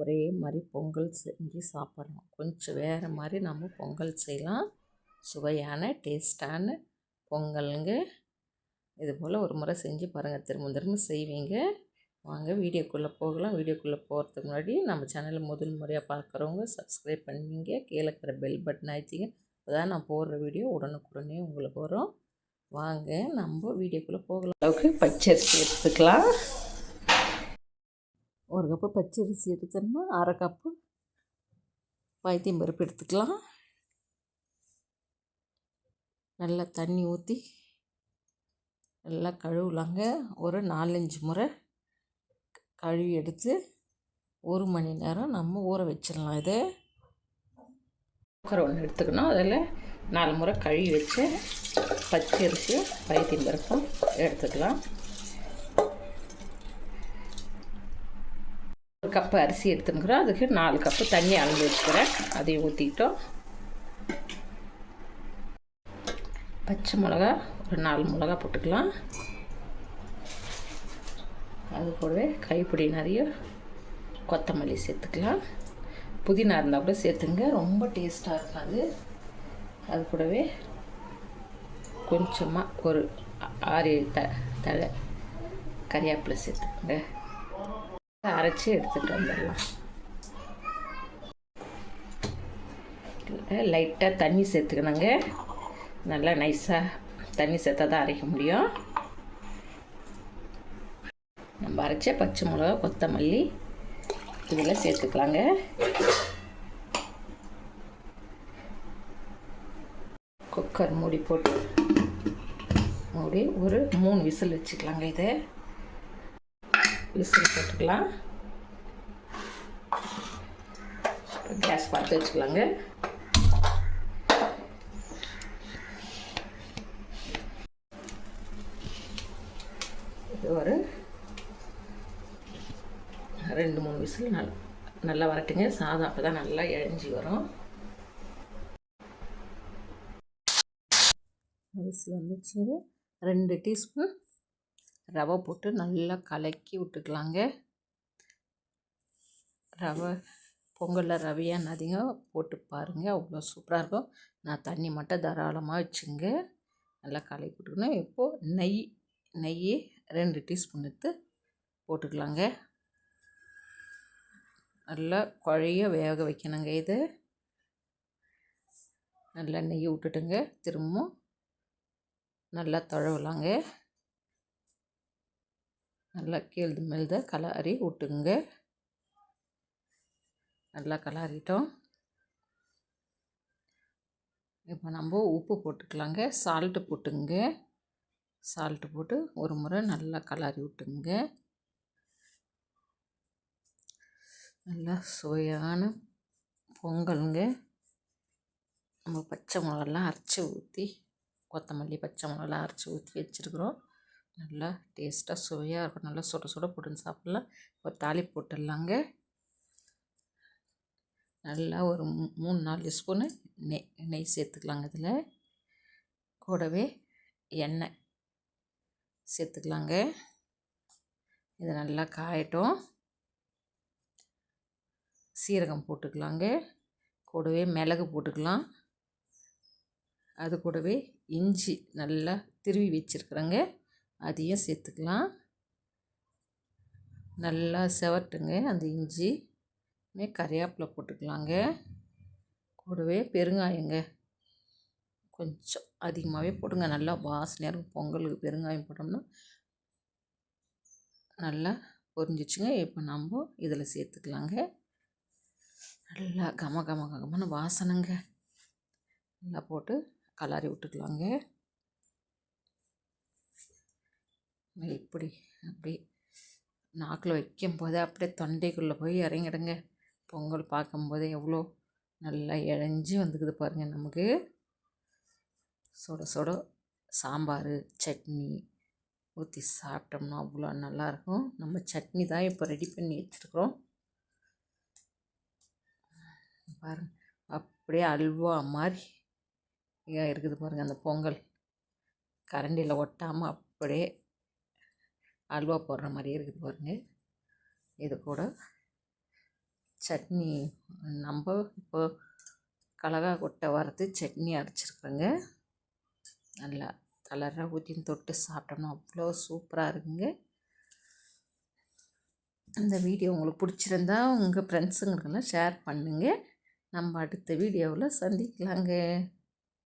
ஒரே மாதிரி பொங்கல் செஞ்சு சாப்பிட்றோம். கொஞ்சம் வேறு மாதிரி நம்ம பொங்கல் செய்யலாம். சுவையான டேஸ்ட்டான பொங்கலுங்க. இது போல் ஒரு முறை செஞ்சு பாருங்கள் திரும்ப திரும்ப செய்வீங்க. வாங்க வீடியோக்குள்ளே போகலாம். வீடியோக்குள்ளே போகிறதுக்கு முன்னாடி நம்ம சேனலில் முதல் முறையாக பார்க்குறவங்க சப்ஸ்கிரைப் பண்ணுவீங்க. கீழே இருக்கிற பெல் பட்டன் ஆயிடுச்சிங்க அதான் நான் போடுற வீடியோ உடனுக்குடனே உங்களுக்கு வரும். வாங்க நம்ம வீடியோக்குள்ளே போகலாம். அளவுக்கு பச்சரிசி எடுத்துக்கலாம். ஒரு கப்பு பச்சரிசி எடுத்தோம்னா அரை கப்பு பைத்தியம் பருப்பு எடுத்துக்கலாம். நல்லா தண்ணி ஊற்றி நல்லா கழுவலாங்க. ஒரு நாலஞ்சு முறை கழுவி எடுத்து ஒரு மணி நேரம் நம்ம ஊற வச்சிடலாம் இதை. குக்கர் ஒன்று எடுத்துக்கணும். அதில் நாலு முறை கழுவி வச்சு பச்சரிசி பைத்தியம் பருப்பும் எடுத்துக்கலாம். கப்பு அரிசி எடுத்துனுக்குறோம். அதுக்கு நாலு கப்பு தண்ணி அளந்து வச்சுக்கிறேன். அதையும் ஊற்றிக்கிட்டோம் பச்சை மிளகா ஒரு நாலு மிளகா போட்டுக்கலாம். அது கூடவே கைப்பிடி நிறைய கொத்தமல்லி சேர்த்துக்கலாம். புதினா இருந்தால் கூட சேர்த்துங்க. ரொம்ப டேஸ்ட்டாக இருக்காது. அது கூடவே கொஞ்சமாக ஒரு ஆறு த தழை கறியாப்பில் சேர்த்துக்கோங்க. அரைச்சி எடுத்துகிட்டு வந்துடலாம். லைட்டாக தண்ணி சேர்த்துக்கணுங்க. நல்லா நைஸாக தண்ணி சேர்த்தா தான் அரைக்க முடியும். நம்ம அரைச்ச பச்சை மிளகா கொத்தமல்லி இதில் சேர்த்துக்கலாங்க. குக்கர் மூடி போட்டு மூடி ஒரு மூணு விசில் வச்சுக்கலாங்க இதை. விசில் போட்டுக்கலாம். கேஸ் பார்த்து வச்சுக்கலாங்க. இது ஒரு ரெண்டு மூணு விசில் நல் நல்லா வரட்டுங்க. சாதம் அப்போ தான் நல்லா இழஞ்சி வரும். விசில் வந்துச்சுங்க. ரெண்டு டீஸ்பூன் ரவை போட்டு நல்லா கலக்கி விட்டுக்கலாங்க. ரவை பொங்கலில் ரவையாக அதிகம் போட்டு பாருங்கள் அவ்வளோ சூப்பராக இருக்கும். நான் தண்ணி மட்டும் தாராளமாக வச்சுங்க. நல்லா கலக்கி விட்டுக்கணும். இப்போது நெய் நெய் ரெண்டு டீஸ்பூன் எடுத்து போட்டுக்கலாங்க. நல்லா குழைய வேக வைக்கணுங்க இது. நல்லா நெய் விட்டுட்டுங்க. திரும்பவும் நல்லா தொழவலாங்க. நல்லா கீழ்து மெல்த கலாரி விட்டுங்க நல்லா கலாரிட்டோம் இப்போ நம்ம உப்பு போட்டுக்கலாங்க. சால்ட்டு போட்டுங்க. சால்ட்டு போட்டு ஒரு முறை நல்லா கலாரி விட்டுங்க நல்லா சுவையான பொங்கலுங்க. நம்ம பச்சை மிளகாலாம் அரைச்சி ஊற்றி கொத்தமல்லி பச்சை மிளகாலாம் அரைச்சி ஊற்றி வச்சுருக்குறோம். நல்லா டேஸ்ட்டாக சுவையாக இருக்கும். நல்லா சுட சுட போட்டுன்னு சாப்பிட்லாம். ஒரு தாலி போட்டுடலாங்க. நல்லா ஒரு மூணு நாலு ஸ்பூனு நெய் நெய் சேர்த்துக்கலாங்க இதில். கூடவே எண்ணெய் சேர்த்துக்கலாங்க. இது நல்லா காயட்டும். சீரகம் போட்டுக்கலாங்க. கூடவே மிளகு போட்டுக்கலாம். அது கூடவே இஞ்சி நல்லா திருவி வச்சுருக்குறேங்க. அதையும் சேர்த்துக்கலாம். நல்லா செவட்டுங்க அந்த இஞ்சி. கறியாப்பில் போட்டுக்கலாங்க. கூடவே பெருங்காயங்க. கொஞ்சம் அதிகமாகவே போடுங்க. நல்லா வாசனையாக இருக்கும். பொங்கலுக்கு பெருங்காயம் போட்டோம்னா நல்லா பொரிஞ்சிச்சுங்க. இப்போ நம்ம இதில் சேர்த்துக்கலாங்க. நல்லா கம கம கமன்னு வாசனைங்க. நல்லா போட்டு கலாரி விட்டுக்கலாங்க. இப்படி அப்படி. நாக்கில் வைக்கும் போதே அப்படியே தொண்டைக்குள்ளே போய் இறங்கிடுங்க. பொங்கல் பார்க்கும்போதே எவ்வளோ நல்லா இழஞ்சி வந்துக்குது பாருங்கள் நமக்கு. சுட சுட சாம்பார் சட்னி ஊற்றி சாப்பிட்டோம்னா அவ்வளோ நல்லாயிருக்கும். நம்ம சட்னி தான் இப்போ ரெடி பண்ணி வச்சுருக்குறோம். பாருங்க அப்படியே அல்வா மாதிரி இருக்குது பாருங்கள் அந்த பொங்கல். கரண்டியில் ஒட்டாமல் அப்படியே அல்வா போடுற மாதிரியே இருக்குது பாருங்கள் இது கூட சட்னி நம்ம இப்போ கலகா கொட்டை வறுத்து சட்னி அரைச்சிருக்குறேங்க நல்லா தளர ஊற்றின்னு தொட்டு சாப்பிட்டோம்னா அவ்வளோ சூப்பராக இருக்குங்க. இந்த வீடியோ உங்களுக்கு பிடிச்சிருந்தா உங்கள் ஃப்ரெண்ட்ஸுங்களுக்கெல்லாம் ஷேர் பண்ணுங்கள் நம்ம அடுத்த வீடியோவில் சந்திக்கலாங்க.